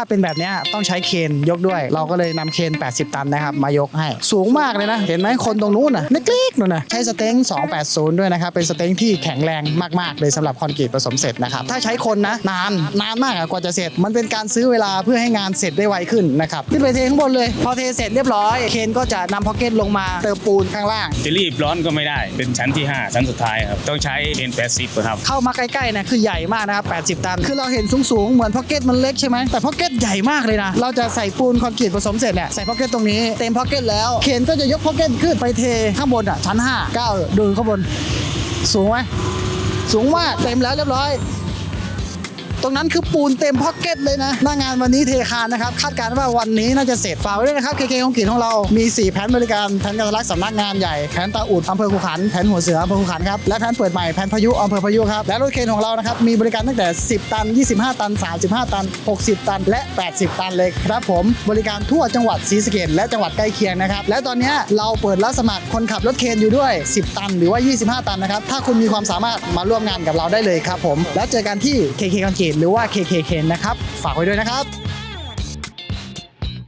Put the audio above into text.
ถ้าเป็นแบบเนี้ยต้องใช้เคนยกด้วย เราก็เลยนำเคน 80 ตันนะครับ มายกให้ สูงมากเลยนะ เห็นไหมคนตรงนู้นน่ะเล็กๆนู่นน่ะใช้สเต็ง280 ด้วยนะครับ เป็นสเต็งที่แข็งแรงมากๆ เลยสำหรับคอนกรีตผสมเสร็จนะครับ ถ้าใช้คนนะนานนานมากอะกว่าจะเสร็จ มันเป็นการซื้อเวลาเพื่อให้งานเสร็จได้ไวขึ้นนะครับขึ้นไปเทข้างบนเลย พอเทเสร็จเรียบร้อย เคนก็จะนำพ็อกเก็ตลงมาเติมปูนข้างล่างจะรีบร้อนก็ไม่ได้ เป็นชั้นที่ 5 ชั้นสุดท้ายครับต้องใช้เอ็นแปดสิบครับเข้ามาใกล้ๆเนี่ยคือใหญ่มากนะครับ80 ตัน คือเราเห็นสูงๆเหมือนพ็อกเก็ตมันเล็กใช่ไหมแต่พ็อกเก็ตใหญ่มากเลยนะ เราจะใส่ปูนคอนกรีตผสมเสร็จแหละ ใส่พ็อกเก็ตตรงนี้ เต็มพ็อกเก็ตแล้ว เคนก็จะยกพ็อกเก็ตขึ้นไปเทข้างบนอะชั้น5 9ดูข้างบน สูงไหมสูงมากเต็มแล้วเรียบร้อย ตรงนั้นคือปูนเต็มพ็อกเก็ตเลยนะหน้างานวันนี้เทคานนะครับคาดการณ์ว่าวันนี้น่าจะเสร็จฝากไว้ด้วยนะครับเคเคของกรีนของเรา มี 4 แผนบริการแผนการลักสำนักงานใหญ่แผนตาอุดอำเภอขุขันแผนหัวเสืออำเภอขุขันครับและแผนเปิดใหม่แผนพายุอำเภอพายุครับและรถเคนของเรานะครับมีบริการตั้งแต่ 10 ตัน 25 ตัน 35 ตัน 60 ตัน และ 80 ตันเลยครับผมบริการทั่วจังหวัดศรีสะเกษและจังหวัดใกล้เคียงนะครับและตอนนี้เราเปิดรับสมัครคนขับรถเคนอยู่ด้วย 10 ตันหรือว่า 25 ตันนะครับถ้าคุณมีความสามารถมาร่วมงานกับเราได้เลยครับผมแล้วเจอกันที่ KK คอนกหรือว่า KKK นะครับ ฝากไว้ด้วยนะครับ